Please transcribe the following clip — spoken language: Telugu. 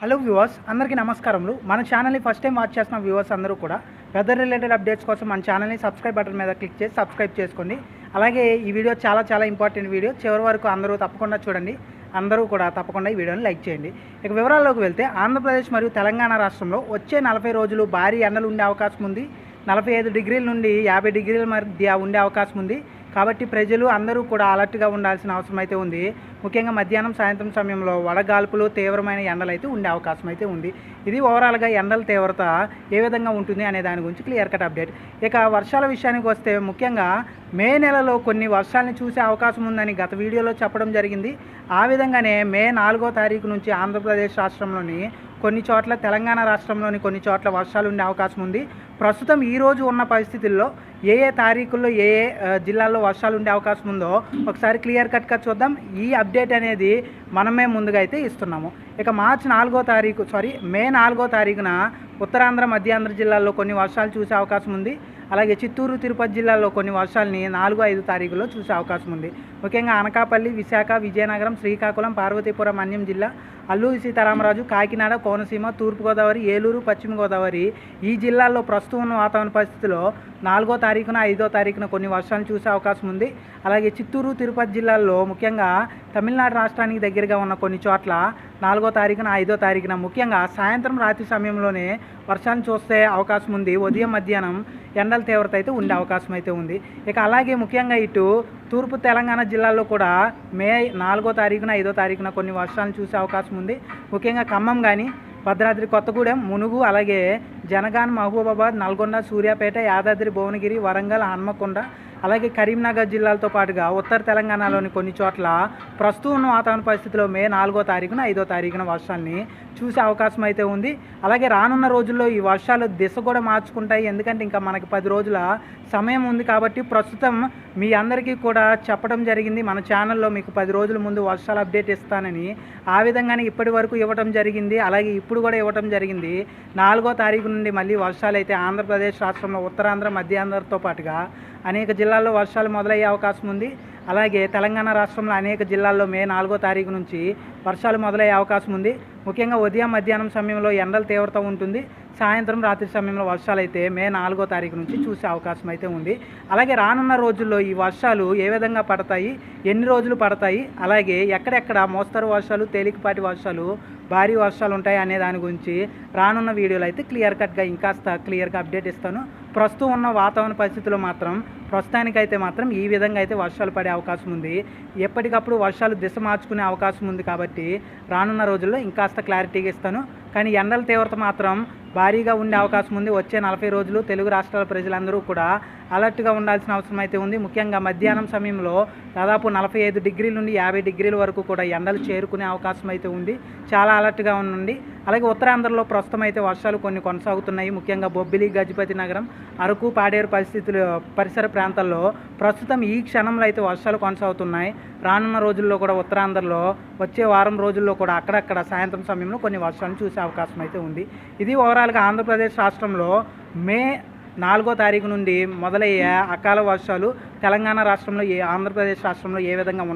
హలో వ్యూవర్స్ అందరికీ నమస్కారములు. మన ఛానల్ని ఫస్ట్ టైం వాచ్ చేస్తున్న వ్యూవర్స్ అందరూ కూడా వెదర్ రిలేటెడ్ అప్డేట్స్ కోసం మన ఛానల్ని సబ్స్క్రైబ్ బటన్ మీద క్లిక్ చేసి సబ్స్క్రైబ్ చేసుకోండి. అలాగే ఈ వీడియో చాలా చాలా ఇంపార్టెంట్ వీడియో. చివరి వరకు అందరూ తప్పకుండా చూడండి. అందరూ కూడా తప్పకుండా ఈ వీడియోని లైక్ చేయండి. ఇక వివరాల్లోకి వెళ్తే ఆంధ్రప్రదేశ్ మరియు తెలంగాణ రాష్ట్రంలో వచ్చే నలభై రోజులు భారీ ఎండలు ఉండే అవకాశం ఉంది. నలభై ఐదు డిగ్రీల నుండి యాభై డిగ్రీల మధ్య ఉండే అవకాశం ఉంది. కాబట్టి ప్రజలు అందరూ కూడా అలర్ట్గా ఉండాల్సిన అవసరం అయితే ఉంది. ముఖ్యంగా మధ్యాహ్నం సాయంత్రం సమయంలో వడగాల్పులు తీవ్రమైన ఎండలు అయితే ఉండే అవకాశం అయితే ఉంది. ఇది ఓవరాల్గా ఎండల తీవ్రత ఏ విధంగా ఉంటుంది అనే దాని గురించి క్లియర్ కట్ అప్డేట్. ఇక వర్షాల విషయానికి వస్తే ముఖ్యంగా మే నెలలో కొన్ని వర్షాలను చూసే అవకాశం ఉందని గత వీడియోలో చెప్పడం జరిగింది. ఆ విధంగానే మే నాలుగో తారీఖు నుంచి ఆంధ్రప్రదేశ్ రాష్ట్రంలోని కొన్ని చోట్ల తెలంగాణ రాష్ట్రంలోని కొన్ని చోట్ల వర్షాలు ఉండే అవకాశం ఉంది. ప్రస్తుతం ఈ రోజు ఉన్న పరిస్థితుల్లో ఏ ఏ తారీఖుల్లో ఏ ఏ జిల్లాల్లో వర్షాలు ఉండే అవకాశం ఉందో ఒకసారి క్లియర్ కట్గా చూద్దాం. ఈ అప్డేట్ అనేది మనమే ముందుగా అయితే ఇస్తున్నాము. ఇక మార్చి నాలుగో తారీఖు సారీ మే నాలుగో తారీఖున ఉత్తరాంధ్ర మధ్యాంధ్ర జిల్లాల్లో కొన్ని వర్షాలు చూసే అవకాశం ఉంది. అలాగే చిత్తూరు తిరుపతి జిల్లాలో కొన్ని వర్షాలని నాలుగు ఐదు తారీఖులో చూసే అవకాశం ఉంది. ముఖ్యంగా అనకాపల్లి విశాఖ విజయనగరం శ్రీకాకుళం పార్వతీపురం అన్యం జిల్లా అల్లూరి సీతారామరాజు కాకినాడ కోనసీమ తూర్పుగోదావరి ఏలూరు పశ్చిమ గోదావరి ఈ జిల్లాల్లో ప్రస్తుతం ఉన్న వాతావరణ పరిస్థితిలో నాలుగో తారీఖున ఐదో తారీఖున కొన్ని వర్షాలు చూసే అవకాశం ఉంది. అలాగే చిత్తూరు తిరుపతి జిల్లాల్లో ముఖ్యంగా తమిళనాడు రాష్ట్రానికి దగ్గరగా ఉన్న కొన్ని చోట్ల నాలుగో తారీఖున ఐదో తారీఖున. ముఖ్యంగా సాయంత్రం రాత్రి సమయంలోనే వర్షాలు చూస్తే అవకాశం ఉంది. ఉదయం మధ్యాహ్నం ఎండల తీవ్రత అయితే ఉండే అవకాశం అయితే ఉంది. ఇక అలాగే ముఖ్యంగా ఇటు తూర్పు తెలంగాణ జిల్లాల్లో కూడా మే నాలుగో తారీఖున ఐదో తారీఖున కొన్ని వర్షాలు చూసే అవకాశం ఉంది. ముఖ్యంగా ఖమ్మం కానీ భద్రాద్రి కొత్తగూడెం మునుగు అలాగే జనగాన్ మహబూబాబాద్ నల్గొండ సూర్యాపేట యాదాద్రి భువనగిరి వరంగల్ హన్మకొండ అలాగే కరీంనగర్ జిల్లాలతో పాటుగా ఉత్తర తెలంగాణలోని కొన్ని చోట్ల ప్రస్తుతం ఉన్న వాతావరణ పరిస్థితిలో మే నాలుగో తారీఖున ఐదో తారీఖున వర్షాన్ని చూసే అవకాశం అయితే ఉంది. అలాగే రానున్న రోజుల్లో ఈ వర్షాలు దిశ కూడా మార్చుకుంటాయి. ఎందుకంటే ఇంకా మనకి పది రోజుల సమయం ఉంది కాబట్టి ప్రస్తుతం మీ అందరికీ కూడా చెప్పడం జరిగింది. మన ఛానల్లో మీకు పది రోజుల ముందు వర్షాలు అప్డేట్ ఇస్తానని ఆ విధంగానే ఇప్పటి వరకు ఇవ్వడం జరిగింది. అలాగే ఇప్పుడు కూడా ఇవ్వడం జరిగింది. నాలుగో తారీఖు నుండి మళ్ళీ వర్షాలు అయితే ఆంధ్రప్రదేశ్ రాష్ట్రంలో ఉత్తరాంధ్ర మధ్యాంధ్రతో పాటుగా అనేక జిల్లాల్లో వర్షాలు మొదలయ్యే అవకాశం ఉంది. అలాగే తెలంగాణ రాష్ట్రంలో అనేక జిల్లాల్లో మే నాలుగో తారీఖు నుంచి వర్షాలు మొదలయ్యే అవకాశం ఉంది. ముఖ్యంగా ఉదయం మధ్యాహ్నం సమయంలో ఎండల తీవ్రత ఉంటుంది. సాయంత్రం రాత్రి సమయంలో వర్షాలు అయితే మే నాలుగో తారీఖు నుంచి చూసే అవకాశం అయితే ఉంది. అలాగే రానున్న రోజుల్లో ఈ వర్షాలు ఏ విధంగా పడతాయి? ఎన్ని రోజులు పడతాయి? అలాగే ఎక్కడెక్కడ మోస్తరు వర్షాలు తేలికపాటి వర్షాలు భారీ వర్షాలు ఉంటాయి అనే దాని గురించి రానున్న వీడియోలో అయితే క్లియర్ కట్గా ఇంకాస్త క్లియర్గా అప్డేట్ ఇస్తాను. ప్రస్తుతం ఉన్న వాతావరణ పరిస్థితుల్లో మాత్రం ప్రస్తుతానికైతే మాత్రం ఈ విధంగా అయితే వర్షాలు పడే అవకాశం ఉంది. ఎప్పటికప్పుడు వర్షాలు దిశ మార్చుకునే అవకాశం ఉంది కాబట్టి రానున్న రోజుల్లో ఇంకాస్త క్లారిటీగా ఇస్తాను. కానీ ఎండల తీవ్రత మాత్రం భారీగా ఉండే అవకాశం ఉంది. వచ్చే నలభై రోజులు తెలుగు రాష్ట్రాల ప్రజలందరూ కూడా అలర్ట్గా ఉండాల్సిన అవసరం అయితే ఉంది. ముఖ్యంగా మధ్యాహ్నం సమయంలో దాదాపు నలభై ఐదు డిగ్రీల నుండి యాభై డిగ్రీల వరకు కూడా ఎండలు చేరుకునే అవకాశం అయితే ఉంది. చాలా అలర్ట్గా ఉండండి. అలాగే ఉత్తరాంధ్రలో ప్రస్తుతం అయితే వర్షాలు కొన్ని కొనసాగుతున్నాయి. ముఖ్యంగా బొబ్బిలి గజపతి నగరం అరకు పాడేరు పరిస్థితులు పరిసర ప్రాంతాల్లో ప్రస్తుతం ఈ క్షణంలో అయితే వర్షాలు కొనసాగుతున్నాయి. రానున్న రోజుల్లో కూడా ఉత్తరాంధ్రలో వచ్చే వారం రోజుల్లో కూడా అక్కడక్కడ సాయంత్రం సమయంలో కొన్ని వర్షాలు చూసే అవకాశం అయితే ఉంది. ఇది ఓవరాల్గా ఆంధ్రప్రదేశ్ రాష్ట్రంలో మే నాలుగో తారీఖు నుండి మొదలయ్యే అకాల వర్షాలు తెలంగాణ రాష్ట్రంలో ఏ ఆంధ్రప్రదేశ్ రాష్ట్రంలో ఏ విధంగా ఉంటాయి?